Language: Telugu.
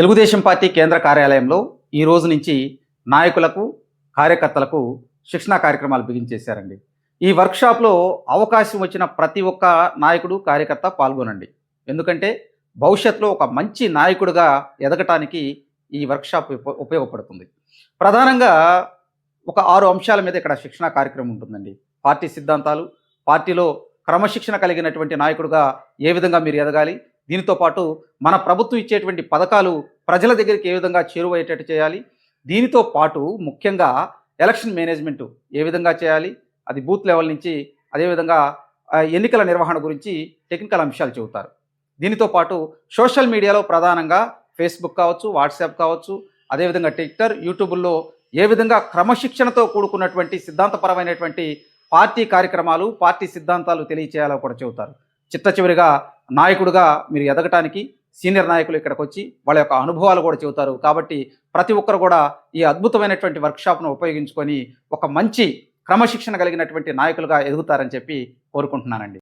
తెలుగుదేశం పార్టీ కేంద్ర కార్యాలయంలో ఈ రోజు నుంచి నాయకులకు కార్యకర్తలకు శిక్షణా కార్యక్రమాలు బిగించేశారండి. ఈ వర్క్షాప్లో అవకాశం వచ్చిన ప్రతి ఒక్క నాయకుడు కార్యకర్త పాల్గొనండి. ఎందుకంటే భవిష్యత్తులో ఒక మంచి నాయకుడిగా ఎదగటానికి ఈ వర్క్షాప్ ఉపయోగపడుతుంది. ప్రధానంగా ఒక ఆరు అంశాల మీద ఇక్కడ శిక్షణా కార్యక్రమం ఉంటుందండి. పార్టీ సిద్ధాంతాలు పార్టీలో క్రమశిక్షణ కలిగినటువంటి నాయకుడుగా ఏ విధంగా మీరు ఎదగాలి దీనితో పాటు మన ప్రభుత్వం ఇచ్చేటువంటి పథకాలు ప్రజల దగ్గరికి ఏ విధంగా చేరువయ్యేటట్టు చేయాలి? దీనితో పాటు ముఖ్యంగా ఎలక్షన్ మేనేజ్మెంట్ ఏ విధంగా చేయాలి? అది బూత్ లెవెల్ నుంచి అదేవిధంగా ఎన్నికల నిర్వహణ గురించి టెక్నికల్ అంశాలు చెబుతారు. దీనితో పాటు సోషల్ మీడియాలో ప్రధానంగా ఫేస్బుక్ కావచ్చు వాట్సాప్ కావచ్చు అదేవిధంగా ట్విట్టర్ యూట్యూబ్లో ఏ విధంగా క్రమశిక్షణతో కూడుకున్నటువంటి సిద్ధాంతపరమైనటువంటి పార్టీ కార్యక్రమాలు పార్టీ సిద్ధాంతాలు తెలియచేయాలో కూడా చెబుతారు. చిట్ట చివరిగా నాయకుడుగా మీరు ఎదగటానికి సీనియర్ నాయకులు ఇక్కడికి వచ్చి వాళ్ళ యొక్క అనుభవాలు కూడా చెబుతారు. కాబట్టి ప్రతి ఒక్కరు కూడా ఈ అద్భుతమైనటువంటి వర్క్షాప్ను ఉపయోగించుకొని ఒక మంచి క్రమశిక్షణ కలిగినటువంటి నాయకులుగా ఎదుగుతారని చెప్పి కోరుకుంటున్నానండి.